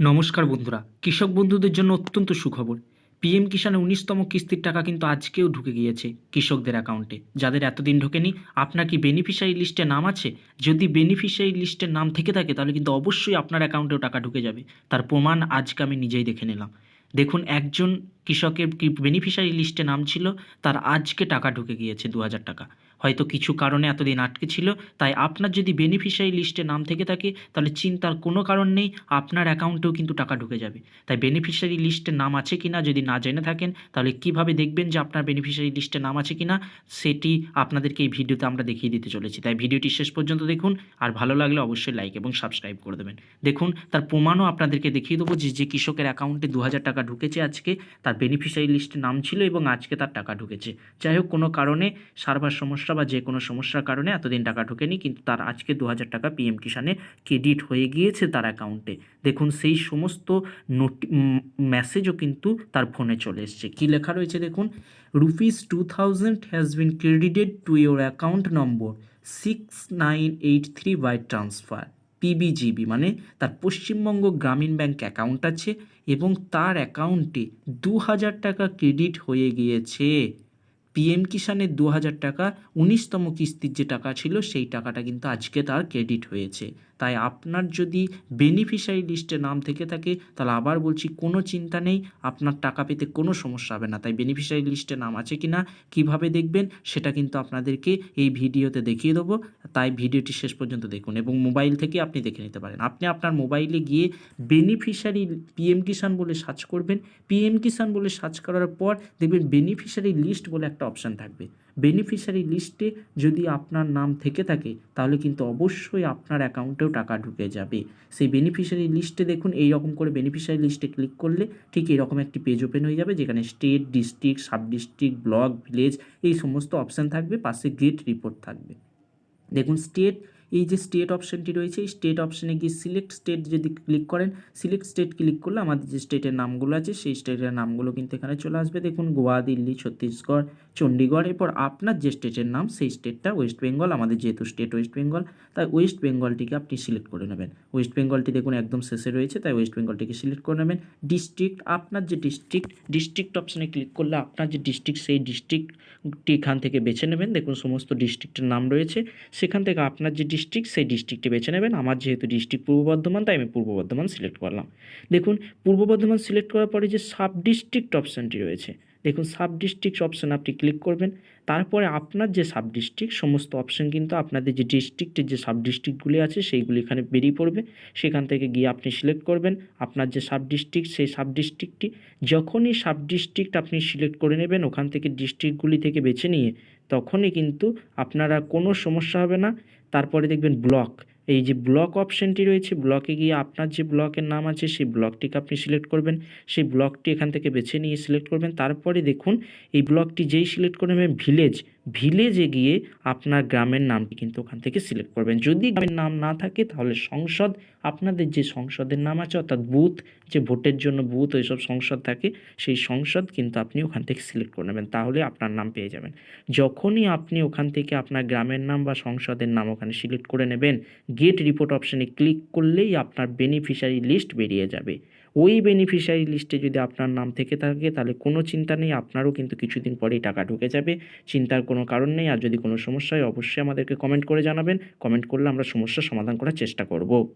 নমস্কার বন্ধুরা। কৃষক বন্ধুদের জন্য অত্যন্ত সুখবর। পিএম কিষাণের উনিশতম কিস্তির টাকা কিন্তু আজকেও ঢুকে গিয়েছে কৃষকদের অ্যাকাউন্টে। যাদের এতদিন ঢোকেনি, আপনার কি বেনিফিশিয়ারি লিস্টে নাম আছে? যদি বেনিফিশিয়ারি লিস্টের নাম থেকে থাকে, তাহলে কিন্তু অবশ্যই আপনার অ্যাকাউন্টেও টাকা ঢুকে যাবে। তার প্রমাণ আজকে আমি নিজেই দেখে নিলাম। দেখুন, একজন কৃষকের কি বেনিফিশিয়ারি লিস্টে নাম ছিল, তার আজকে টাকা ঢুকে গিয়েছে দু হাজার টাকা। হয়তো কিছু কারণে এতদিন আটকে ছিল, তাই আপনার যদি বেনিফিশিয়ারি লিস্টে নাম থেকে থাকে, তাহলে চিন্তার কোনো কারণ নেই, আপনার অ্যাকাউন্টেও কিন্তু টাকা ঢুকে যাবে। তাই বেনিফিশিয়ারি লিস্টে নাম আছে কি না যদি না জেনে থাকেন, তাহলে কীভাবে দেখবেন যে আপনার বেনিফিশিয়ারি লিস্টে নাম আছে কি না সেটি আপনাদেরকে এই ভিডিওতে আমরা দেখিয়ে দিতে চলেছি। তাই ভিডিওটি শেষ পর্যন্ত দেখুন, আর ভালো লাগলে অবশ্যই লাইক এবং সাবস্ক্রাইব করে দেবেন। দেখুন, তার প্রমাণও আপনাদেরকে দেখিয়ে দেবো যে যে কৃষকের অ্যাকাউন্টে দু হাজার টাকা ঢুকেছে আজকে, তার বেনিফিশিয়ারি লিস্টে নাম ছিল এবং আজকে তার টাকা ঢুকেছে। যাই হোক, কোনো কারণে সার্ভার সমস্যা বা যে কোনো সমস্যার কারণে এতদিন টাকা ঢোকেনি, কিন্তু তার আজকে দু হাজার টাকা পিএম কিষানে ক্রেডিট হয়ে গিয়েছে তার অ্যাকাউন্টে দেখুন, সেই সমস্ত নোটি মেসেজও কিন্তু তার ফোনে চলে এসছে। কী লেখা রয়েছে দেখুন? Rupees two thousand has been credited to your account number six nine eight three by transfer PBGB মানে তার পশ্চিমবঙ্গ গ্রামীণ ব্যাংক অ্যাকাউন্ট আছে এবং তার অ্যাকাউন্টে দু হাজার টাকা ক্রেডিট হয়ে গিয়েছে। পিএম কিষানের দু হাজার টাকা, উনিশতম কিস্তির যে টাকা ছিল, সেই টাকাটা কিন্তু আজকে তার ক্রেডিট হয়েছে। তাই আপনার যদি বেনিফিশিয়ারি লিস্টে নাম থেকে থাকে, তাহলে আবার বলছি কোনো চিন্তা নেই, আপনার টাকা পেতে কোনো সমস্যা হবে না। তাই বেনিফিশিয়ারি লিস্টে নাম আছে কি না কীভাবে দেখবেন, সেটা কিন্তু আপনাদেরকে এই ভিডিওতে দেখিয়ে দেবো। তাই ভিডিওটি শেষ পর্যন্ত দেখুন এবং মোবাইল থেকে আপনি দেখে নিতে পারেন। আপনি আপনার মোবাইলে গিয়ে বেনিফিশিয়ারি পিএম কিষাণ বলে সার্চ করবেন। পিএম কিষাণ বলে সার্চ করার পর দেখবেন বেনিফিশিয়ারি লিস্ট বলে একটা অপশান থাকবে। বেনিফিশিয়ারি লিস্টে যদি আপনার নাম থেকে থাকে, তাহলে কিন্তু অবশ্যই আপনার অ্যাকাউন্টেও টাকা ঢুকে যাবে। সেই বেনিফিশিয়ারি লিস্টে দেখুন, এই রকম করে বেনিফিশিয়ারি লিস্টে ক্লিক করলে ঠিক এরকম একটি পেজ ওপেন হয়ে যাবে, যেখানে state district sub district block village এই সমস্ত অপশান থাকবে, পাশে গেট রিপোর্ট থাকবে। দেখুন স্টেট এই যে স্টেট অপশানটি রয়েছে, এই স্টেট অপশানে গিয়ে সিলেক্ট স্টেট যদি ক্লিক করেন সিলেক্ট স্টেট ক্লিক করলে আমাদের যে স্টেটের নামগুলো আছে, সেই স্টেটের নামগুলো কিন্তু এখানে চলে আসবে। দেখুন, গোয়া, দিল্লি, ছত্তিশগড় চণ্ডীগড় এরপর আপনার যে স্টেটের নাম, সেই স্টেটটা ওয়েস্ট বেঙ্গল আমাদের যেহেতু স্টেট ওয়েস্ট বেঙ্গল তাই ওয়েস্ট বেঙ্গলটিকে আপনি সিলেক্ট করে নেবেন। ওয়েস্ট বেঙ্গলটি দেখুন একদম শেষে রয়েছে, তাই ওয়েস্ট বেঙ্গলটিকে সিলেক্ট করে নেবেন। ডিস্ট্রিক্ট আপনার যে ডিস্ট্রিক্ট ডিস্ট্রিক্ট অপশানে ক্লিক করলে আপনার যে ডিস্ট্রিক্ট সেই ডিস্ট্রিক্টটি এখান থেকে বেছে নেবেন। দেখুন, সমস্ত ডিস্ট্রিক্টের নাম রয়েছে। সেখান থেকে আপনার যে ডিস্ট্রিক্ট সেই ডিস্ট্রিক্টটি বেছে নেবেন। আমার যেহেতু ডিস্ট্রিক্ট পূর্ব বর্ধমান, তাই আমি পূর্ব বর্ধমান সিলেক্ট করলাম। দেখুন, পূর্ব বর্ধমান সিলেক্ট করার পরে যে সাব ডিস্ট্রিক্ট অপশানটি রয়েছে দেখুন সাব ডিস্ট্রিক্ট অপশান আপনি ক্লিক করবেন, তারপরে আপনার যে সাব ডিস্ট্রিক্ট সমস্ত অপশান কিন্তু আপনাদের যে ডিস্ট্রিক্টের যে সাব ডিস্ট্রিক্টগুলি আছে সেইগুলি এখানে বেরিয়ে পড়বে। সেখান থেকে গিয়ে আপনি সিলেক্ট করবেন, আপনার যে সাব ডিস্ট্রিক্ট সেই সাব ডিস্ট্রিক্টটি যখনই সাব ডিস্ট্রিক্ট আপনি সিলেক্ট করে নেবেন ওখান থেকে ডিস্ট্রিক্টগুলি থেকে বেছে নিয়ে, তখনই কিন্তু আপনারা কোনো সমস্যা হবে না। তারপরে দেখবেন ব্লক এই যে ব্লক অপশানটি রয়েছে ব্লকে গিয়ে আপনার যে ব্লকের নাম আছে, সেই ব্লকটিকে আপনি সিলেক্ট করবেন। সেই ব্লকটি এখান থেকে বেছে নিয়ে সিলেক্ট করবেন। তারপরে দেখুন, এই ব্লকটি যেই সিলেক্ট করে ভিলেজ ভিলেজে গিয়ে আপনার গ্রামের নামটি কিন্তু ওখান থেকে সিলেক্ট করবেন। যদি গ্রামের নাম না থাকে, তাহলে সংসদ, আপনাদের যে সংসদের নাম আছে, অর্থাৎ বুথ যে ভোটের জন্য বুথ ওইসব সংসদ থাকে, সেই সংসদ কিন্তু আপনি ওখান থেকে সিলেক্ট করে নেবেন, তাহলে আপনার নাম পেয়ে যাবেন। যখনই আপনি ওখান থেকে আপনার গ্রামের নাম বা সংসদের নাম ওখানে সিলেক্ট করে নেবেন গেট রিপোর্ট অপশানে ক্লিক করলেই আপনার বেনিফিশিয়ারি লিস্ট বেরিয়ে যাবে। ওই বেনিফিশিয়ারি লিস্টে যদি আপনার নাম থেকে থাকে, তাহলে কোনো চিন্তা নেই, আপনারও কিন্তু কিছুদিন পরেই টাকা ঢুকে যাবে। চিন্তার কোনো কারণ নেই, আর যদি কোনো সমস্যা হয়, অবশ্যই আমাদেরকে কমেন্ট করে জানাবেন। কমেন্ট করলে আমরা সমস্যার সমাধান করার চেষ্টা করব।